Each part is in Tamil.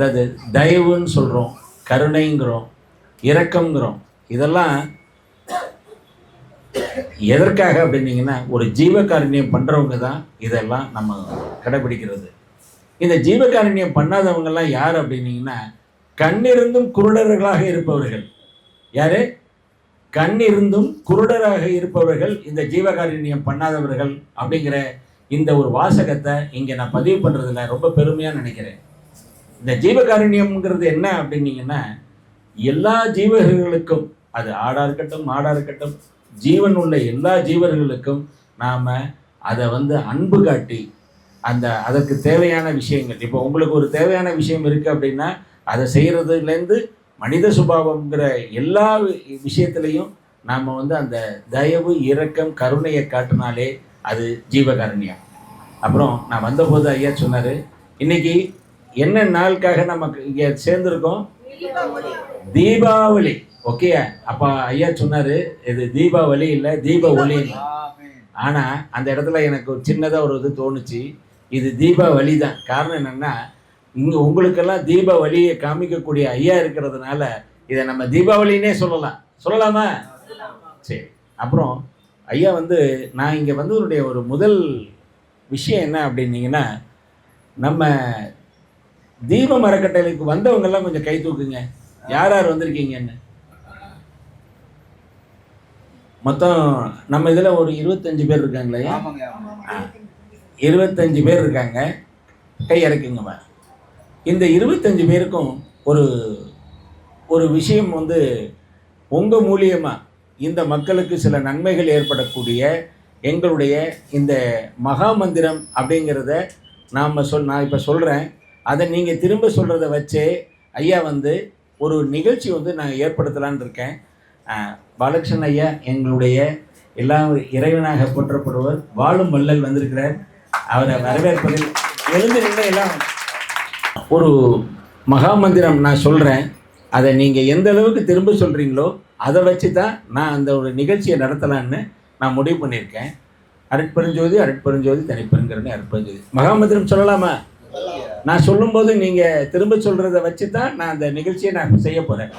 அதாவது தயவுன்னு சொல்கிறோம் கருணைங்கிறோம் இரக்கங்கிறோம் இதெல்லாம் எதற்காக அப்படின்னீங்கன்னா ஒரு ஜீவகாருண்யம் பண்ணுறவங்க தான் இதெல்லாம் நம்ம கடைபிடிக்கிறது. இந்த ஜீவகாருண்யம் பண்ணாதவங்கெல்லாம் யார் அப்படின்னீங்கன்னா கண்ணிருந்தும் குருடர்களாக இருப்பவர்கள். யாரு? கண்ணிருந்தும் குருடராக இருப்பவர்கள் இந்த ஜீவகாருண்யம் பண்ணாதவர்கள் அப்படிங்கிற இந்த ஒரு வாசகத்தை இங்கே நான் பதிவு பண்ணுறதுல ரொம்ப பெருமையாக நினைக்கிறேன். இந்த ஜீவகாருண்யம்ங்கிறது என்ன அப்படின்னீங்கன்னா எல்லா ஜீவர்களுக்கும் அது ஆடாக இருக்கட்டும் மாடாக இருக்கட்டும் ஜீவன் உள்ள எல்லா ஜீவர்களுக்கும் நாம் அதை வந்து அன்பு காட்டி அந்த அதற்கு தேவையான விஷயங்கள் இப்போ உங்களுக்கு ஒரு தேவையான விஷயம் இருக்குது அப்படின்னா அதை செய்கிறதுலேருந்து மனித சுபாவம்ங்கிற எல்லா விஷயத்துலையும் நாம் வந்து அந்த தயவு இரக்கம் கருணையை காட்டினாலே அது ஜீவகாரண்யம். அப்புறம் நான் வந்தபோது ஐயா சொன்னார் இன்னைக்கு என்ன நாளுக்காக நமக்கு இங்கே சேர்ந்துருக்கோம்? தீபாவளி. ஓகே. அப்போ ஐயா சொன்னார் இது தீபாவளி இல்லை தீப ஒளி. ஆனால் அந்த இடத்துல எனக்கு ஒரு சின்னதாக ஒரு இது தோணுச்சு. இது தீபாவளி தான். காரணம் என்னென்னா இங்கே உங்களுக்கெல்லாம் தீபாவளியை காமிக்கக்கூடிய ஐயா இருக்கிறதுனால இதை நம்ம தீபாவளினே சொல்லலாம்? சொல்லலாமா. சரி. அப்புறம் ஐயா வந்து நான் இங்கே வந்தவருடைய ஒரு முதல் விஷயம் என்ன அப்படின்னீங்கன்னா நம்ம தீப மரக்கட்டைகளுக்கு வந்தவங்கெல்லாம் கொஞ்சம் கை தூக்குங்க. யார் யார் வந்திருக்கீங்கன்னு? மொத்தம் நம்ம இதில் ஒரு இருபத்தஞ்சு பேர் இருக்காங்களே? இருபத்தஞ்சு பேர் இருக்காங்க. கை இறக்குங்கம்மா இந்த இருபத்தஞ்சு பேருக்கும் ஒரு ஒரு விஷயம் வந்து உங்கள் மூலியமாக இந்த மக்களுக்கு சில நன்மைகள் ஏற்படக்கூடிய எங்களுடைய இந்த மகா மந்திரம் அப்படிங்கிறத நாம் சொல் நான் இப்போ சொல்கிறேன் அதை நீங்கள் திரும்ப சொல்கிறத வச்சு ஐயா வந்து ஒரு நிகழ்ச்சி வந்து நான் ஏற்படுத்தலான்னு இருக்கேன். பாலகிருஷ்ணன் ஐயா எங்களுடைய எல்லா இறைவனாக போற்றப்படுவர். வாழும் வள்ளல் வந்திருக்கிறார். அவரை வரவேற்பதில் எழுந்து நின்று எல்லாம் ஒரு மகா மந்திரம் நான் சொல்கிறேன் அதை நீங்கள் எந்த அளவுக்கு திரும்ப சொல்கிறீங்களோ அதை வச்சு தான் நான் அந்த ஒரு நிகழ்ச்சியை நடத்தலான்னு நான் முடிவு பண்ணியிருக்கேன். அருட்பெருஞ்சோதி அருட்பெருஞ்சோதி தனிப்பெருங்கிறனே அருட்பெருஞ்சோதி. மகா மந்திரம் சொல்லலாமா? நான் சொல்லும்போது நீங்கள் திரும்ப சொல்கிறத வச்சு தான் நான் அந்த நிகழ்ச்சியை நான் செய்ய போகிறேன்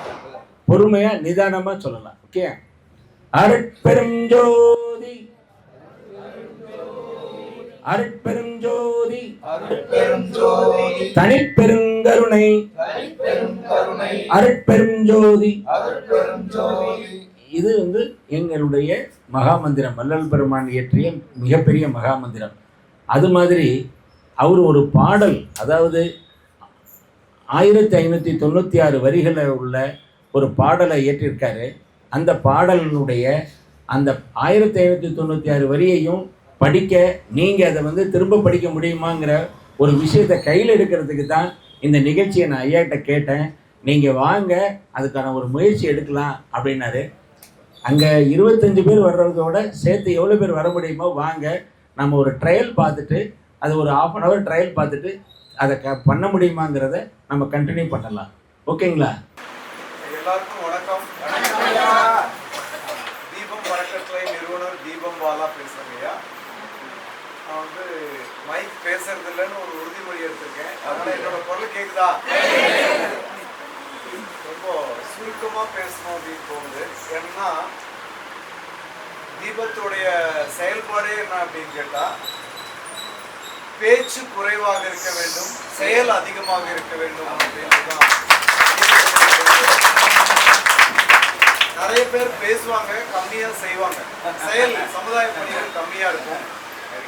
பொறுமையாக நிதானமாக சொல்லலாம். ஓகே அருட்பெருஞ்சோதி. அருட்பெருஞ்சோதி. தனிப்பெருங்கருணை. அருட்பெருஞ்சோதி. இது வந்து எங்களுடைய மகா மந்திரம் வள்ளல் பெருமான் இயற்றிய மிகப்பெரிய மகா மந்திரம் அது மாதிரி அவர் ஒரு பாடல் அதாவது ஆயிரத்தி ஐநூற்றி தொண்ணூற்றி ஆறு வரிகளில் உள்ள ஒரு பாடலை இயற்றியிருக்காரு அந்த பாடலினுடைய அந்த ஆயிரத்தி ஐநூற்றி தொண்ணூற்றி ஆறு வரியையும் படிக்க நீங்கள் அதை வந்து திரும்ப படிக்க முடியுமாங்கிற ஒரு விஷயத்தை கையில் எடுக்கிறதுக்கு தான் இந்த நிகழ்ச்சியை நான் ஐயாட்ட கேட்டேன். நீங்கள் வாங்க அதுக்கான ஒரு முயற்சி எடுக்கலாம் அப்படின்னாரு. அங்கே இருபத்தஞ்சு பேர் வர்றதோட சேர்த்து எவ்வளோ பேர் வர முடியுமோ வாங்க நம்ம ஒரு ட்ரையல் பார்த்துட்டு அது ஒரு ஆஃப் அன் ஹவர் ட்ரையல் பார்த்துட்டு அதை க பண்ண முடியுமாங்கிறத நம்ம கண்டினியூ பண்ணலாம். ஓகேங்களா எல்லாருக்கும் வணக்கம். தீபம் அறக்கட்டளை நிறுவனர் தீபம் பாலா ஐயா. நான் வந்து மைக் பேசுறது இல்லைன்னு ஒரு உறுதிமொழி எடுத்திருக்கேன். அதனால என்னோட குரல் கேக்குதா? ரொம்ப சுருக்கமா பேசணும் அப்படின்னு தோணுது. ஏன்னா தீபத்துடைய செயல்பாடே என்ன அப்படின்னு கேட்டா பேச்சு குறைவாக இருக்க வேண்டும் செயல் அதிகமாக இருக்க வேண்டும் அப்படின்றதுதான் நிறைய பேர் பேசுவாங்க கம்மியா செய்வாங்க. செயல் சமுதாய பணிகள் கம்மியா இருக்கும்.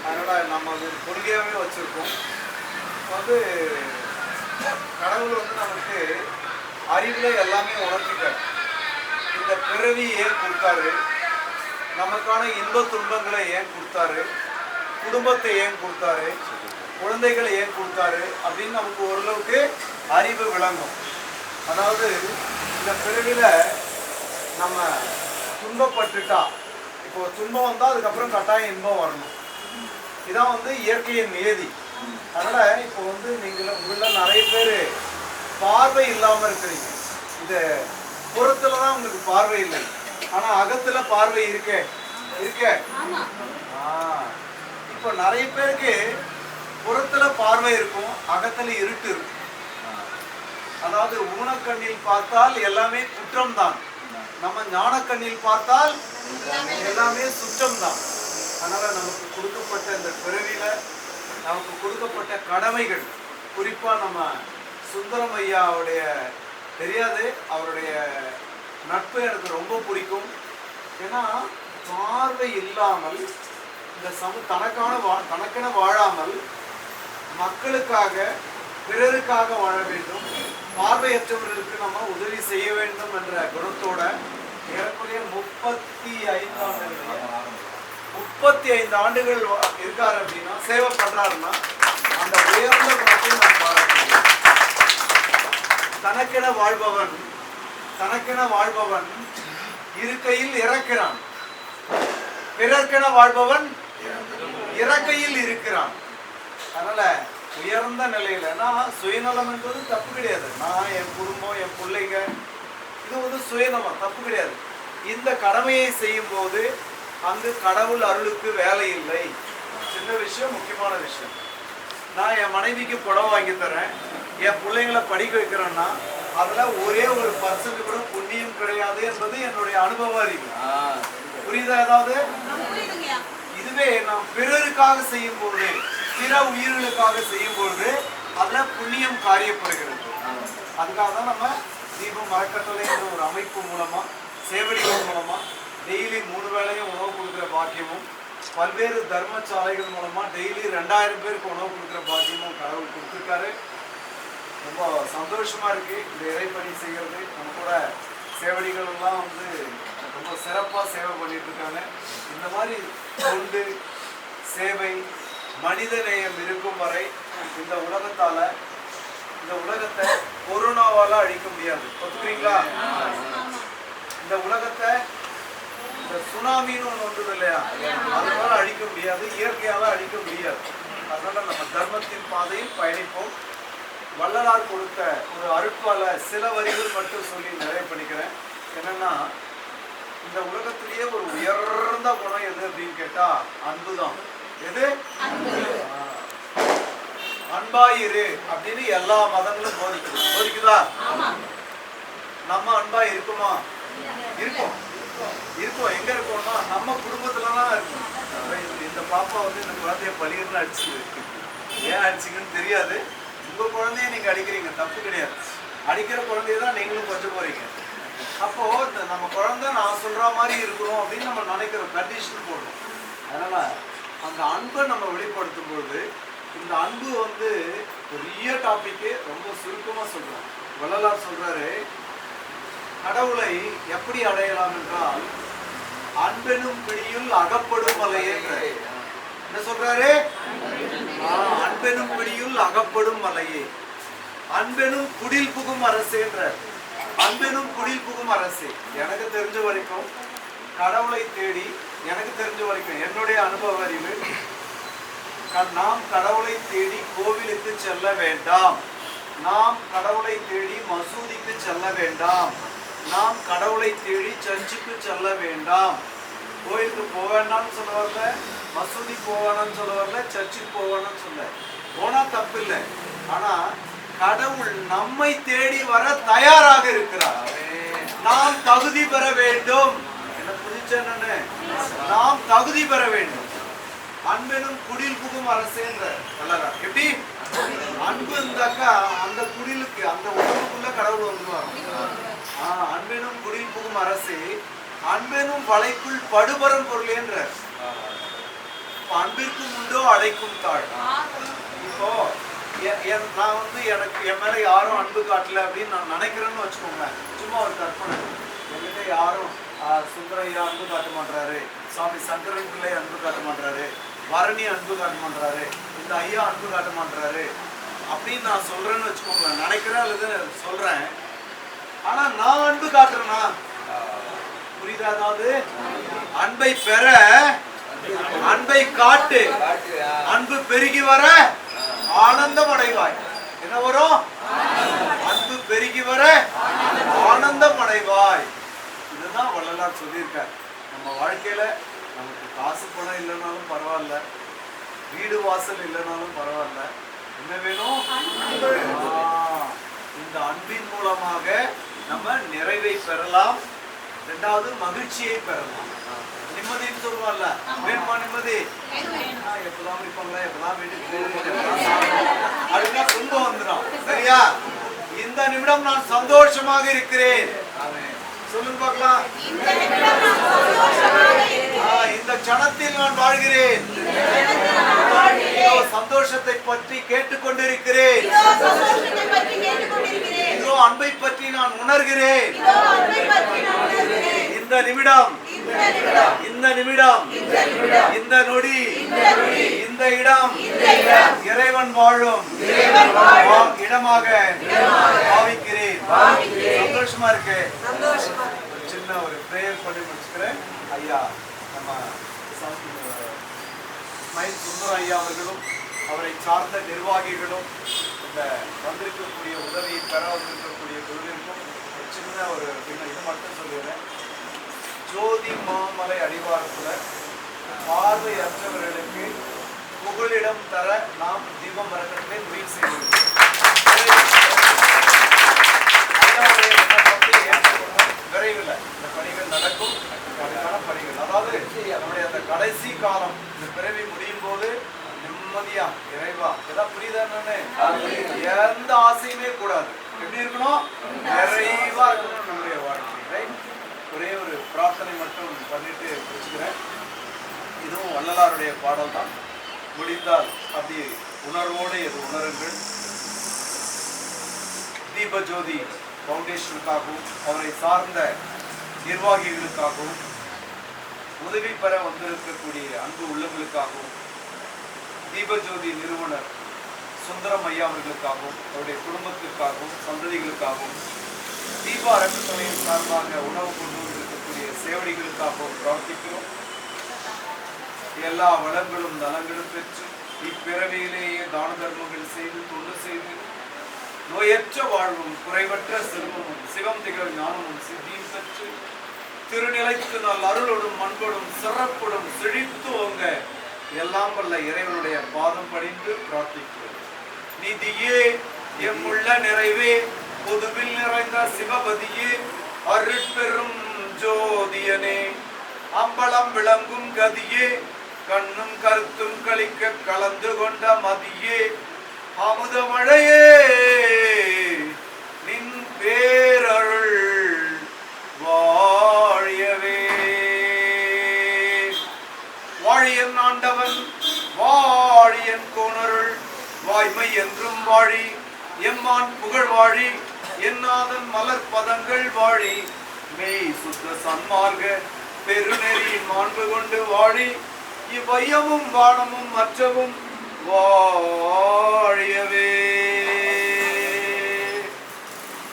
அதனால நம்ம அது ஒரு வச்சுருக்கோம். வச்சிருக்கோம் வந்து கடவுள் வந்து நமக்கு அறிவுல எல்லாமே உணர்த்திட்டார். இந்த பிறவி ஏன் கொடுத்தாரு? நமக்கான இன்ப துன்பங்களை ஏன் கொடுத்தாரு? குடும்பத்தை ஏன் கொடுத்தாரு? குழந்தைகளை ஏன் கொடுத்தாரு? அப்படின்னு நமக்கு ஓரளவுக்கு அறிவு விளங்கும். அதாவது இந்த பிறவில நம்ம துன்பப்பட்டுட்டா இப்போ துன்பம் வந்தா அதுக்கப்புறம் கட்டாயம் இன்பம் வரணும். இதான் வந்து இயற்கையின் நியதி. அதனால இப்போ வந்து நீங்கள உங்கள நிறைய பேர் பார்வை இல்லாம இருக்கிறீங்க. இது புறத்துல தான் உங்களுக்கு பார்வை இல்லை. ஆனா அகத்துல பார்வை இருக்கே. இருக்கே? ஆ. இப்போ நிறைய பேருக்கு புறத்துல பார்வை இருக்கும் அகத்துல இருட்டு இருக்கும். அதாவது ஊனக்கண்ணில் பார்த்தால் எல்லாமே குற்றம் தான் நம்ம ஞானக்கண்ணில் பார்த்தால் எல்லாமே சுற்றம் தான் அதனால நமக்கு கொடுக்கப்பட்ட இந்த பிறவியில நமக்கு கொடுக்கப்பட்ட கடமைகள் குறிப்பா நம்ம சுந்தரம் ஐயாவுடைய தெரியாது அவருடைய நட்பு எனக்கு ரொம்ப பிடிக்கும். ஏன்னா பார்வை இல்லாமல் இந்த சமு தனக்கான வா தனக்கென வாழாமல் மக்களுக்காக பிறருக்காக வாழ வேண்டும். பார்வையற்றவர்களுக்கு நம்ம உதவி செய்ய வேண்டும் என்ற குணத்தோட ஏறக்குறைய முப்பத்தி ஐந்து ஆண்டுகள் முப்பத்தி ஐந்து ஆண்டுகள் வா- இருக்காரு அப்படின்னா சேவை பண்றாருன்னா அந்த உயர்ந்த குணத்தை நான் பாராட்டுகிறேன் தனக்கென வாழ்பவன் தனக்கென வாழ்பவன் இருக்கையில் இறக்கிறான். பிறர்க்கென வாழ்பவன் இறக்கையில் இருக்கிறான். அதனால உயர்ந்த நிலையில நான் சுயநலம் என்பது தப்பு கிடையாது. நான் என் குடும்பம் என் பிள்ளைங்க இது வந்து சுயநலம் தப்பு கிடையாது. இந்த கடமையை செய்யும் போது அங்கு கடவுள் அருளுக்கு வேலை இல்லை. சின்ன விஷயம் முக்கியமான விஷயம். நான் என் மனைவிக்கு புடவை வாங்கி தரேன். என் பிள்ளைங்களை படிக்க வைக்கிறேன்னா அதுல ஒரே ஒரு பர்சன்ட் கூட புண்ணியம் கிடையாது என்பது என்னுடைய அனுபவ அறிவு. புரியுதா ஏதாவது? இதுவே நாம் பிறருக்காக செய்யும் பொழுது பிற உயிர்களுக்காக செய்யும் பொழுது அதுல புண்ணியம் காரியப்படுகிறது. அதுக்காக தான் நம்ம தீபம் மரக்கட்டளை என்ற ஒரு அமைப்பு மூலமா சேவடிகள் மூலமா டெய்லி மூணு வேளையும் உணவு கொடுக்குற பாக்கியமும் பல்வேறு தர்மசாலைகள் மூலமா டெய்லி ரெண்டாயிரம் பேருக்கு உணவு கொடுக்குற பாக்கியமும் கடவுள் கொடுத்துருக்காரு. ரொம்ப சந்தோஷமா இருக்கு. இந்த இறைப்பணி செய்கிறது நம்ம கூட சேவடிகள் எல்லாம் வந்து ரொம்ப சிறப்பா சேவை பண்ணிட்டு இருக்காங்க. இந்த மாதிரி தொண்டு சேவை மனித நேயம் இருக்கும் வரை இந்த உலகத்தால இந்த உலகத்தை கொரோனாவால அழிக்க முடியாது. ஒத்துக்கிறீங்களா? இந்த உலகத்தை இந்த சுனாமின்னு ஒன்று வந்தது இல்லையா? அதனால அழிக்க முடியாது இயற்கையால அழிக்க முடியாது. அதனால நம்ம தர்மத்தின் பாதையில் பயணிப்போம். வள்ளலார் கொடுத்த ஒரு அருட்பால சில வரிகள் மட்டும் சொல்லி நிறைய பண்ணிக்கிறேன். என்னன்னா இந்த உலகத்திலேயே ஒரு உயர்ந்த குணம் எது அப்படின்னு கேட்டா அன்புதான். எது. அன்பாயிரு அப்படின்னு எல்லா மதங்களும் போதிக்குது. போதிக்குதா? நம்ம அன்பா இருக்குமா? இருக்கும். இருக்கும். எங்க இருக்கோம்னா நம்ம குடும்பத்துல தான் இருக்கும் இந்த- இந்த பாப்பா வந்து இந்த குழந்தைய பழியர்னு அடிச்சுது. ஏன் அடிச்சிங்கன்னு தெரியாது. உங்க குழந்தைய நீங்க அடிக்கிறீங்க. தப்பு கிடையாது. அடிக்கிற குழந்தைய தான் நீங்களும் கொஞ்சம் போறீங்க. அப்போ இந்த நம்ம குழந்தை நான் சொல்ற மாதிரி இருக்கணும் அப்படின்னு நம்ம நினைக்கிற கண்டிஷன் போடணும். அதனால அந்த அன்பை நம்ம வெளிப்படுத்தும் பொழுது இந்த அன்பு வந்து பெரிய டாபிக்கு ரொம்ப சுருக்கமா சொல்றோம். வள்ளலார் சொல்றாரு கடவுளை எப்படி அடையலாம் என்றால் அன்பெனும் பிடியில் அகப்படும் மலையே என்ன சொல்றாரு? அன்பெனும் பிடியில் அகப்படும் மலையே அன்பெனும் குடில் புகும் அரசேன்ற அன்பெனும் குடில் புகும் அரசே எனக்கு தெரிஞ்ச வரைக்கும் கடவுளை தேடி எனக்கு தெரிஞ்ச வரைக்கும் என்னுடைய அனுபவ அறிவு க- நாம் கடவுளை தேடி கோவிலுக்கு செல்ல வேண்டாம். நாம் கடவுளை தேடி மசூதிக்கு செல்ல வேண்டாம். நாம் கடவுளை தேடி சர்ச்சுக்கு செல்ல வேண்டாம். கோயிலுக்கு போக வேண்டாம்னு சொல்ல வரல மசூதி போவானான்னு சொல்ல வரல சர்ச்சுக்கு போவானான்னு சொல்ல. போனா தப்பு இல்லை ஆனா கடவுள் நம்மை தேடி வர தயாராக இருக்கிறார். நாம் தகுதி பெற வேண்டும். என்ன நாம் தகுதி பெற வேண்டும். அன்பெனும் குடில் புகும் அரசேன்ற எப்படி? அன்பு இருந்தாக்கா அந்த குடிலுக்கு அந்த உடம்புக்குள்ள கடவுள் வந்துருவார் ஆஹ் அன்பெனும் குடில் புகும் அரசே அன்பெனும் வலைக்குள் படுபரம் பொருளேன்ற என்ற அன்பிற்கும் உண்டோ அழைக்கும் தாழ் இப்போ நான் வந்து எனக்கு என் மேலே யாரும் அன்பு காட்டல அப்படின்னு நான் நினைக்கிறேன்னு வச்சுக்கோங்க. சும்மா ஒரு கற்பனை. என்கிட்ட யாரும் சுந்தரையா அன்பு காட்ட மாட்டாரு சுவாமி சங்கரன் பிள்ளை அன்பு காட்ட மாட்டாரு பரணி அன்பு காட்ட மாட்டாரு இந்த ஐயா அன்பு காட்ட மாட்டாரு அப்படின்னு நான் சொல்றேன்னு வச்சுக்கோங்களேன் நினைக்கிறேன் அல்லது சொல்றேன். ஆனா நான் அன்பு காட்டுறேனா? புரியுதா அதாவது அன்பை பெற அன்பை காட்டு. அன்பு பெருகி வர ஆனந்தம் அடைவாய் என்ன வரும்? அன்பு பெருகி வர ஆனந்தம் அடைவாய் இதுதான் வள்ளலார் சொல்லியிருக்கார். நம்ம வாழ்க்கையில நமக்கு காசு பணம் இல்லைனாலும் பரவாயில்ல. வீடு வாசல் இல்லைனாலும் பரவாயில்ல. என்ன வேணும்? இந்த அன்பின் மூலமாக நம்ம நிறைவை பெறலாம். ரெண்டாவது மகிழ்ச்சியை பெறலாம். நிம்மதின்னு சொல்லுவோம்ல வேணுமா நிம்மதி? எப்பதான் இருப்பாங்களா? எப்பதான் வீட்டுக்கு. அப்படின்னா துன்பம் வந்துடும் சரியா? இந்த நிமிடம் நான் சந்தோஷமாக இருக்கிறேன். சொல்லுங்க பார்க்கலாம். இந்த க்ஷணத்தில் நான் வாழ்கிறேன். சந்தோஷத்தை பற்றி கேட்டுக்கொண்டிருக்கிறேன். இதோ அன்பை பற்றி நான் உணர்கிறேன். இந்த நிமிடம் இந்த நிமிடம் இந்த நொடி இந்த இடம் இறைவன் வாழும் வா- இடமாக பாவிக்கிறேன். சந்தோஷமா இருக்கு. ஒரு சின்ன ஒரு பிரேயர் பண்ணி முடிச்சுக்கிறேன். ஐயா நம்ம மயில் சுந்தரம் ஐயா அவர்களும் அவரை சார்ந்த நிர்வாகிகளும் இந்த வந்திருக்கக்கூடிய உதவியை பெற வந்திருக்கக்கூடிய குழுவிற்கும் ஒரு சின்ன ஒரு பின்ன இது மட்டும் சொல்லிடுறேன். ஜோதி மாமலை அடிவாரத்துல பார்வையற்றவர்களுக்கு புகலிடம் தர நாம் தீபம் மரக்கட்டளை முடிவு ஏற்றுக்கொள்வோம். விரைவில் இந்த பணிகள் நடக்கும். அதுக்கான பணிகள். அதாவது நம்முடைய அந்த கடைசி காலம் இந்த பிறவி முடியும் போது நிம்மதியா இறைவா. எதாவது புரியுதா என்னன்னு? எந்த ஆசையுமே கூடாது. எப்படி இருக்கணும்? நிறைவா இருக்கணும் நம்முடைய வாழ்க்கை ரைட் ஒரே ஒரு பிரார்த்தனை மட்டும் பண்ணிட்டு வச்சுக்கிறேன் இதுவும் வள்ளலாருடைய பாடல் தான் முடிந்தால் அப்படி உணர்வோடு இது உணருங்கள். தீபஜோதி ஃபவுண்டேஷனுக்காகவும் அவரை சார்ந்த நிர்வாகிகளுக்காகவும் உதவி பெற வந்திருக்கக்கூடிய அன்பு உள்ளங்களுக்காகவும் தீபஜோதி நிறுவனர் சுந்தரம் ஐயா அவர்களுக்காகவும் அவருடைய குடும்பத்திற்காகவும் சந்ததிகளுக்காகவும் தீபா அறக்கட்டளையின் சார்பாக உணவு கொண்டு சேவடிகளுக்காகவும் பிரார்த்திக்கிறோம். எல்லா வளங்களும் நலங்களும் பெற்று இப்பிறவியிலேயே தான தர்மங்கள் செய்து தொண்டு செய்து நோயற்ற வாழ்வும் குறைவற்ற செல்வமும் சிவம் திகழ் ஞானமும் சித்தியும் பெற்று திருநிலைக்கு நல் அருளோடும் மண்போடும் சிறப்போடும் செழித்து ஓங்க எல்லாம் வல்ல இறைவனுடைய பாதம் படிந்து பிரார்த்திக்கிறோம். நிதியே எம்முள்ள நிறைவே பொதுவில் நிறைந்த சிவபதியே அருட்பெரும் ஜோதியனே அம்பலம் விளங்கும் கதியே கண்ணும் கருத்தும் கழிக்க கலந்து கொண்ட மதியே அமுத மழையே நின் பேரருள் வாழியவே. வாழியன் ஆண்டவன் வாழியன் கோணருள் வாய்மை என்றும் வாழி எம்மான் புகழ் வாழி என்னாதன் மலர் பதங்கள் வாழி மெய் சுத்த சன்மார்க்க பெருநெறி மாண்பு கொண்டு வாழி இவ்வையமும் வானமும் மற்றவும் வாழியவே.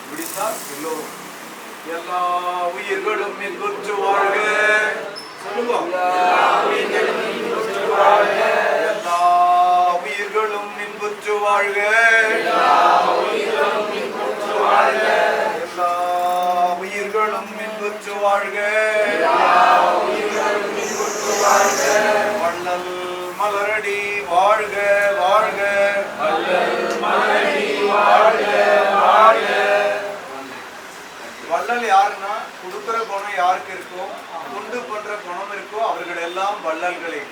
முடித்தார் எல்லோரும் எல்லா உயிர்களும் இன்புற்று வாழ்க. சொல்லுங்க. எல்லா உயிர்களும் இன்புற்று வாழ்க. உயிர்களும் வாழ்க. எல்லா வாழ்க வள்ளல் மலரடி வாழ்க வாழ்க. வள்ளல் வாழ்க வாழ்க வள்ளல் யாருன்னா கொடுக்குற குணம் யாருக்கு இருக்கோ உண்டு பண்ற குணம் இருக்கோ அவர்கள் எல்லாம் வள்ளல்களே.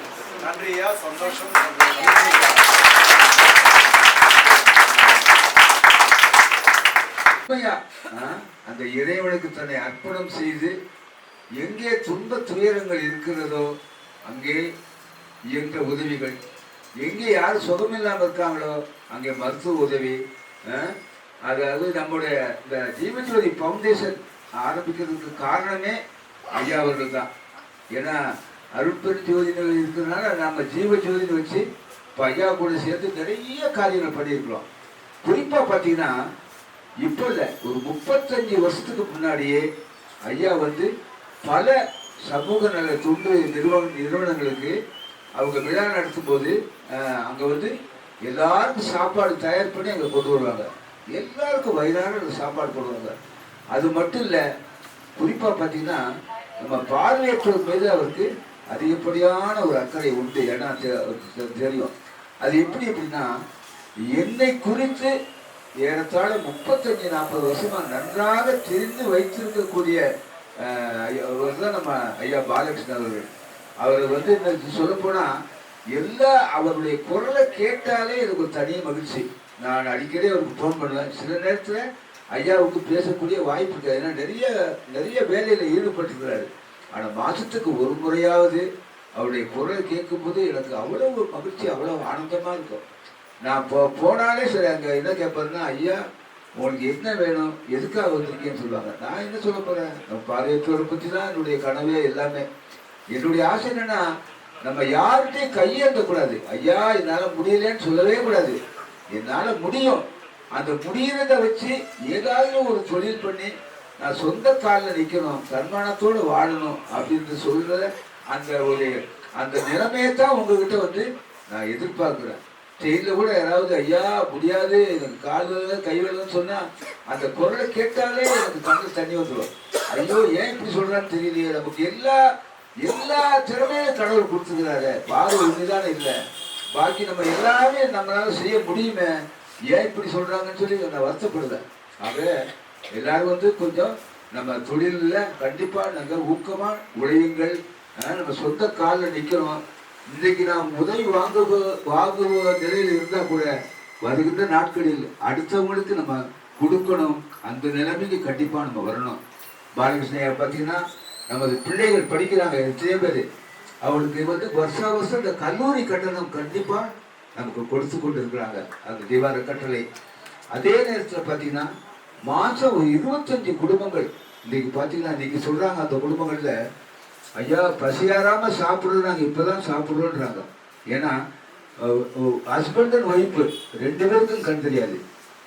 நன்றியா சந்தோஷம் உண்மையா அந்த இறைவனுக்கு தன்னை அர்ப்பணம் செய்து எங்கே துன்ப துயரங்கள் இருக்கிறதோ அங்கே இயன்ற உதவிகள். எங்கே யார் சுகமில்லாமல் இருக்காங்களோ அங்கே மருத்துவ உதவி ஆ? அதாவது நம்முடைய இந்த ஜீவஜோதி ஃபவுண்டேஷன் ஆரம்பிக்கிறதுக்கு காரணமே ஐயா அவர்கள் தான். ஏன்னா அருட்பெரு ஜோதினர்கள் இருக்கிறதுனால நம்ம ஜீவஜோதின்னு வச்சு இப்போ ஐயா கூட சேர்த்து நிறைய காரியங்கள் பண்ணியிருக்கிறோம். குறிப்பாக பார்த்தீங்கன்னா இப்போ இல்லை ஒரு முப்பத்தஞ்சு வருஷத்துக்கு முன்னாடியே ஐயா வந்து பல சமூக நல தொண்டு நிறுவன நிறுவனங்களுக்கு அவங்க விழா நடத்தும் போது அங்கே வந்து எல்லாருக்கும் சாப்பாடு தயார் பண்ணி அங்கே கொண்டு வருவாங்க. எல்லாருக்கும் வயிறார அந்த சாப்பாடு போடுவாங்க அது மட்டும் இல்லை குறிப்பாக பார்த்தீங்கன்னா நம்ம பார்வையற்றோர் மீது அவருக்கு அதிகப்படியான ஒரு அக்கறை உண்டு. ஏன்னா அவருக்கு தெரியும். அது எப்படி அப்படின்னா என்னை குறித்து ஏறத்தாழ முப்பத்தஞ்சு நாற்பது வருஷமா நன்றாக தெரிந்து வைத்திருக்கக்கூடிய ஐயா அவர் தான் நம்ம ஐயா பாலகிருஷ்ணன் அவர்கள். அவர் வந்து இன்னைக்கு சொல்லப்போனா எல்லா அவருடைய குரலை கேட்டாலே எனக்கு ஒரு தனி மகிழ்ச்சி. நான் அடிக்கடி அவருக்கு ஃபோன் பண்ணுவேன். சில நேரத்தில் ஐயாவுக்கு பேசக்கூடிய வாய்ப்பு இருக்காது. ஏன்னா நிறைய நிறைய வேலையில் ஈடுபட்டிருக்கிறாரு. ஆனால் மாதத்துக்கு ஒரு முறையாவது அவருடைய குரலை கேட்கும்போது எனக்கு அவ்வளோ ஒரு மகிழ்ச்சி அவ்வளோ ஆனந்தமாக இருக்கும். நான் போ போனாலே சரி அங்கே என்ன கேட்பாருன்னா ஐயா உங்களுக்கு என்ன வேணும்? எதுக்காக வந்திருக்கேன்னு சொல்லுவாங்க. நான் என்ன சொல்ல போகிறேன் நம்ம பார்வையற்றோரை பற்றி தான் என்னுடைய கனவே எல்லாமே. என்னுடைய ஆசை என்னென்னா நம்ம யார்கிட்டையும் கையேந்தக்கூடாது. ஐயா என்னால் முடியலன்னு சொல்லவே கூடாது. என்னால் முடியும். அந்த முடியறத வச்சு ஏதாவது ஒரு தொழில் பண்ணி நான் சொந்த காலில் நிற்கணும் தன்மானத்தோடு வாழணும் அப்படின்னு சொல்கிறத அந்த ஒரு அந்த நிலைமையை தான் உங்ககிட்ட வந்து நான் எதிர்பார்க்குறேன். ட்ரெயினில் கூட யாராவது ஐயா முடியாது. எனக்கு கால் கை வேலைன்னு சொன்னால் அந்த குரலை கேட்டாலே எனக்கு கண்ணில் தண்ணி வந்துடும் ஐயோ ஏன் இப்படி சொல்கிறான்னு தெரியலையே. நமக்கு எல்லா எல்லா திறமையும் கடவுள் கொடுத்துக்கிறாரு பார்வை ஒண்ணுதானே இல்லை. பாக்கி நம்ம எல்லாமே நம்மளால செய்ய முடியுமே. ஏன் இப்படி சொல்றாங்கன்னு சொல்லி நான் வருத்தப்படுதேன் ஆக எல்லாரும் வந்து கொஞ்சம் நம்ம தொழிலில் கண்டிப்பா நாங்கள் ஊக்கமா உழையுங்கள். நம்ம சொந்த காலில் நிற்கிறோம் இன்னைக்கு நாம் உதவி வாங்குவ வாங்குவ நிலையில் இருந்தா கூட வருகின்ற நாட்களில் அடுத்தவங்களுக்கு நம்ம கொடுக்கணும். அந்த நிலைமைக்கு கண்டிப்பா நம்ம வரணும். பாலகிருஷ்ணையா பார்த்தீங்கன்னா நமது பிள்ளைகள் படிக்கிறாங்க எத்தனையோ பேர். அவளுக்கு வந்து வருஷா வருஷம் இந்த கல்லூரி கட்டணம் கண்டிப்பா நமக்கு கொடுத்து கொண்டு இருக்கிறாங்க அந்த தீபார கட்டளை. அதே நேரத்தில் பார்த்தீங்கன்னா மாசம் ஒரு இருபத்தஞ்சு குடும்பங்கள். இன்னைக்கு பார்த்தீங்கன்னா இன்னைக்கு சொல்றாங்க அந்த குடும்பங்கள்ல ஐயா பசியாராம சாப்பிடுறது நாங்கள் இப்பதான் சாப்பிடுறோன்றாங்க. ஏன்னா ஹஸ்பண்ட் அண்ட் ஒய்ஃபு ரெண்டு பேருக்கும் கண் தெரியாது.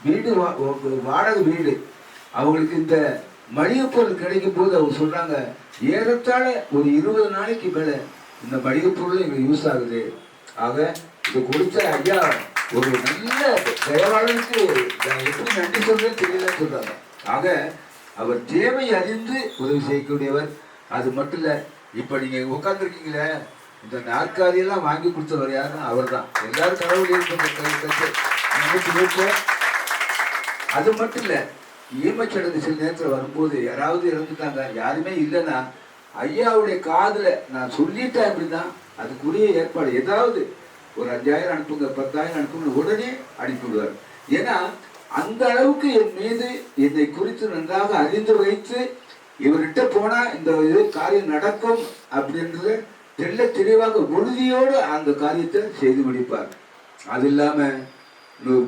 வீடு வா- வாடகை வீடு. அவங்களுக்கு இந்த மளிகை பொருள் கிடைக்கும் போது அவங்க சொல்றாங்க ஏறத்தாழ ஒரு இருபது நாளைக்கு மேல இந்த மளிகை பொருள் எங்களுக்கு யூஸ் ஆகுது. ஆக இது கொடுத்த ஐயா ஒரு நல்ல தயவாளருக்கு நான் எப்படி நன்றி சொல்றேன்னு தெரியலன்னு சொல்றாங்க. ஆக அவர் தேவை அறிந்து உதவி செய்யக்கூடியவர் அது மட்டும் இல்லை இப்போ நீங்கள் உட்காந்துருக்கீங்களே இந்த நாற்காலியெல்லாம் வாங்கி கொடுத்தவர் யாருன்னா அவர் தான் எல்லாரும் கடவுள் அது மட்டும் இல்லை ஈமச்சடங்கு சில நேரத்தில் வரும்போது யாராவது இறந்துட்டாங்க யாருமே இல்லைன்னா ஐயாவுடைய காதில் நான் சொல்லிட்டேன் அப்படின்னா அதுக்குரிய ஏற்பாடு ஏதாவது ஒரு அஞ்சாயிரம் அனுப்புங்க பத்தாயிரம் அனுப்புங்க உடனே அனுப்பிவிடுவார் ஏன்னா அந்த அளவுக்கு என் மீது என்னை குறித்து நன்றாக அறிந்து வைத்து இவர்கிட்ட போனா இந்த இது காரியம் நடக்கும் அப்படின்றத தெல்ல தெளிவாக உறுதியோடு அந்த காரியத்தை செய்து முடிப்பார். அது இல்லாம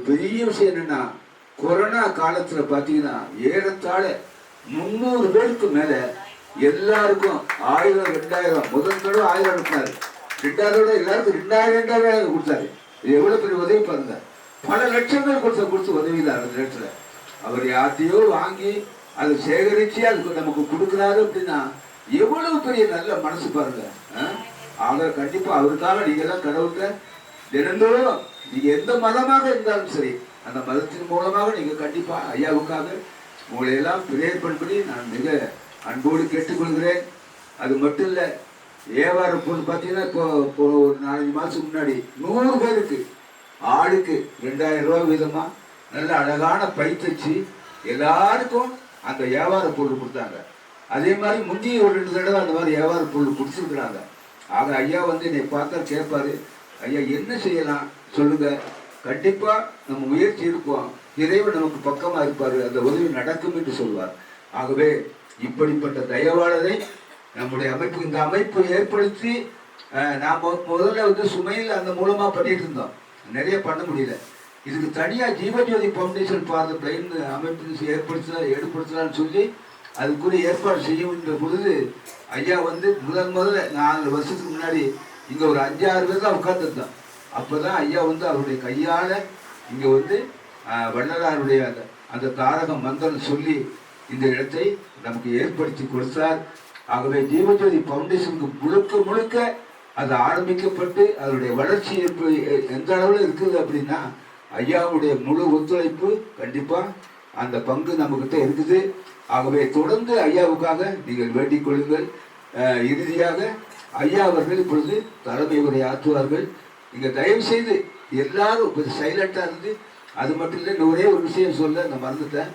பெரிய விஷயம் என்னன்னா கொரோனா காலத்துல பாத்தீங்கன்னா ஏறத்தாழ முந்நூறு பேருக்கு மேல எல்லாருக்கும் ஆயிரம் ரெண்டாயிரம் முதல் தடவை ஆயிரம் கொடுத்தாரு ரெண்டாயிரம் எல்லாருக்கும் ரெண்டாயிரம் ரெண்டாயிரம் கொடுத்தாரு. இது எவ்வளவு பெரிய உதவி பாருங்க. பல லட்சங்கள் கொடுத்த கொடுத்து உதவிதார் அந்த நேரத்துல. அவர் யார்த்தையோ வாங்கி அதை சேகரிச்சு அது நமக்கு கொடுக்குறாரு அப்படின்னா எவ்வளவு பெரிய நல்ல மனசு பாருங்க ஆ? ஆக கண்டிப்பா அவருக்காக நீங்க எல்லாம் கடவுள்கிட்ட தினந்தோறும் நீங்க எந்த மதமாக இருந்தாலும் சரி அந்த மதத்தின் மூலமாக நீங்க கண்டிப்பா ஐயாவுக்காக உங்களை எல்லாம் பிரேயர் பண்ணி நான் மிக அன்போடு கேட்டுக்கொள்கிறேன் அது மட்டும் இல்ல வியாபார பொண்ணு பார்த்தீங்கன்னா இப்போ இப்போ ஒரு நாலஞ்சு மாதத்துக்கு முன்னாடி நூறு பேருக்கு ஆளுக்கு ரெண்டாயிரம் ரூபாய் வீதமா நல்ல அழகான பை தச்சு எல்லாருக்கும் அந்த வியாபார பொருள் கொடுத்தாங்க. அதே மாதிரி முந்தைய ஒரு ரெண்டு தடவை அந்த மாதிரி வியாபார பொருள் கொடுத்துருக்குறாங்க. ஆக ஐயா வந்து என்னை பார்த்தா கேட்பாரு ஐயா என்ன செய்யலாம்? சொல்லுங்க. கண்டிப்பா நம்ம முயற்சி இருப்போம் இறைவன் நமக்கு பக்கமா இருப்பாரு. அந்த உதவி நடக்கும் என்று சொல்வார். ஆகவே இப்படிப்பட்ட தயவாளரை நம்முடைய அமைப்பு இந்த அமைப்பு ஏற்படுத்தி நாம் நாம முதல்ல வந்து சுமையில் அந்த மூலமா பண்ணிட்டு இருந்தோம். நிறைய பண்ண முடியல. இதுக்கு தனியா ஜீவஜோதி ஃபவுண்டேஷன் ஃபார் பிளைன் அமைப்பு ஏற்படுத்த ஏற்படுத்தலாம்னு சொல்லி அதுக்குரிய ஏற்பாடு செய்யுன்ற பொழுது ஐயா வந்து முதல் முதல்ல நாலு வருஷத்துக்கு முன்னாடி இங்க ஒரு அஞ்சாறு பேர் தான் உட்கார்ந்துருந்தோம் அப்பதான் ஐயா வந்து அவருடைய கையால இங்க வந்து வள்ளலாருடைய அந்த அந்த தாரக மந்திரம் சொல்லி இந்த இடத்தை நமக்கு ஏற்படுத்தி கொடுத்தார். ஆகவே ஜீவஜோதி ஃபவுண்டேஷனுக்கு முழுக்க முழுக்க அது ஆரம்பிக்கப்பட்டு அதனுடைய வளர்ச்சி எப்படி எந்த அளவில் இருக்குது அப்படின்னா ஐயாவுடைய முழு ஒத்துழைப்பு கண்டிப்பா அந்த பங்கு நம்மகிட்ட இருக்குது. ஆகவே தொடர்ந்து ஐயாவுக்காக நீங்கள் வேண்டிக் கொள்ளுங்கள். இறுதியாக ஐயா அவர்கள் இப்பொழுது தலைமை உரை ஆற்றுவார்கள். நீங்கள் தயவு செய்து எல்லாரும் கொஞ்சம் சைலண்டா இருந்து அது மட்டும் இல்லை இன்னும் ஒரே ஒரு விஷயம் சொல்ல நான் மறந்துட்டேன்.